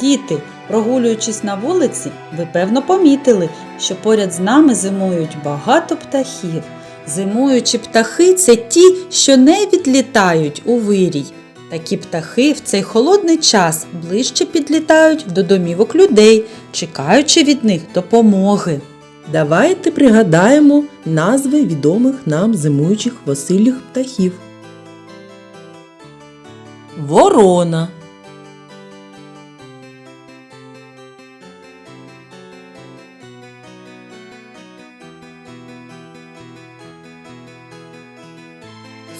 Діти, прогулюючись на вулиці, ви певно помітили, що поряд з нами зимують багато птахів. Зимуючі птахи це ті, що не відлітають у вирій. Такі птахи в цей холодний час ближче підлітають до домівок людей, чекаючи від них допомоги. Давайте пригадаємо назви відомих нам зимуючих восиліх птахів. Ворона.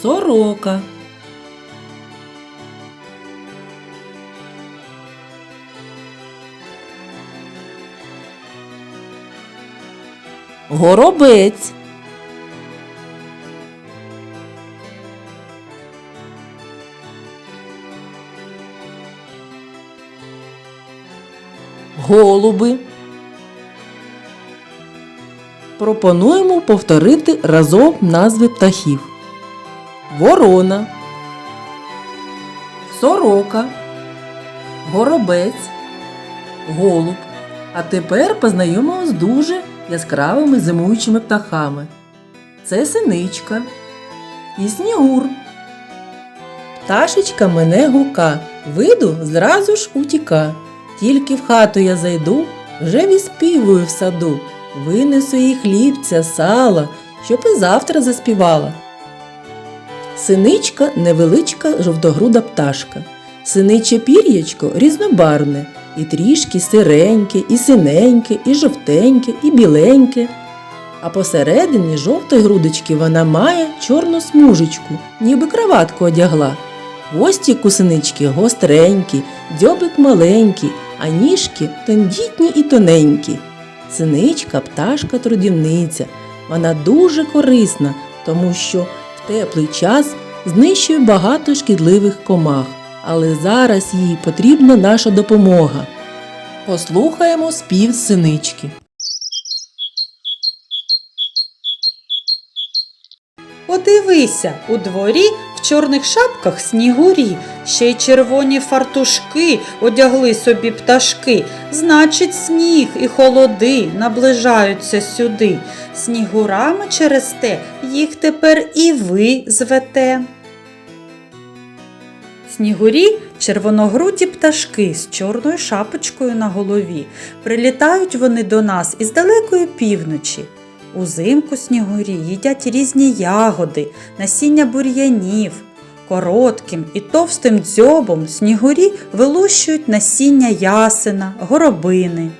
Сорока. Горобець. Голуби. Пропонуємо повторити разом назви птахів. Ворона. Сорока. Горобець. Голуб. А тепер познайомимося з дуже яскравими зимуючими птахами. Це синичка і снігур. Пташечка мене гука, вийду зразу ж утіка. Тільки в хату я зайду, вже відспівую в саду. Винесу їй хлібця, сала, щоб і завтра заспівала. Синичка невеличка жовтогруда пташка. Синиче пір'ячко різнобарвне, і трішки сиреньке, і синеньке, і жовтеньке, і біленьке. А посередині жовтої грудочки вона має чорну смужечку, ніби краватку одягла. Хвостик у синички гостренький, дзьобик маленький, а ніжки тендітні і тоненькі. Синичка пташка трудівниця. Вона дуже корисна, тому що теплий час знищує багато шкідливих комах. Але зараз їй потрібна наша допомога. Послухаємо спів синички. Подивися, у дворі в чорних шапках снігурі, ще й червоні фартушки одягли собі пташки. Значить, сніг і холоди наближаються сюди. Снігурами через те їх тепер і ви звете. Снігурі червоногруді пташки з чорною шапочкою на голові. Прилітають вони до нас із далекої півночі. Узимку снігурі їдять різні ягоди, насіння бур'янів. Коротким і товстим дзьобом снігурі вилущують насіння ясена, горобини.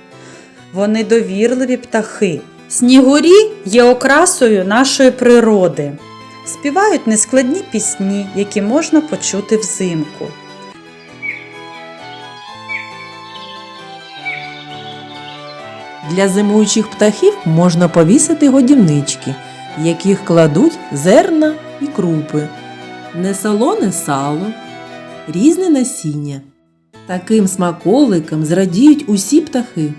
Вони довірливі птахи. Снігурі є окрасою нашої природи. Співають нескладні пісні, які можна почути взимку. Для зимуючих птахів можна повісити годівнички, в яких кладуть зерна і крупи, несолоне сало, різне насіння. Таким смаколикам зрадіють усі птахи.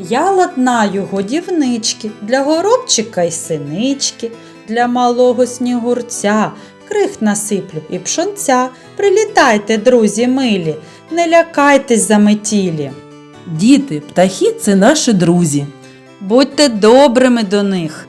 Я ладнаю годівнички для горобчика й синички, для малого снігурця, крих насиплю і пшонця. Прилітайте, друзі милі, не лякайтесь заметілі. Діти, птахи це наші друзі. Будьте добрими до них.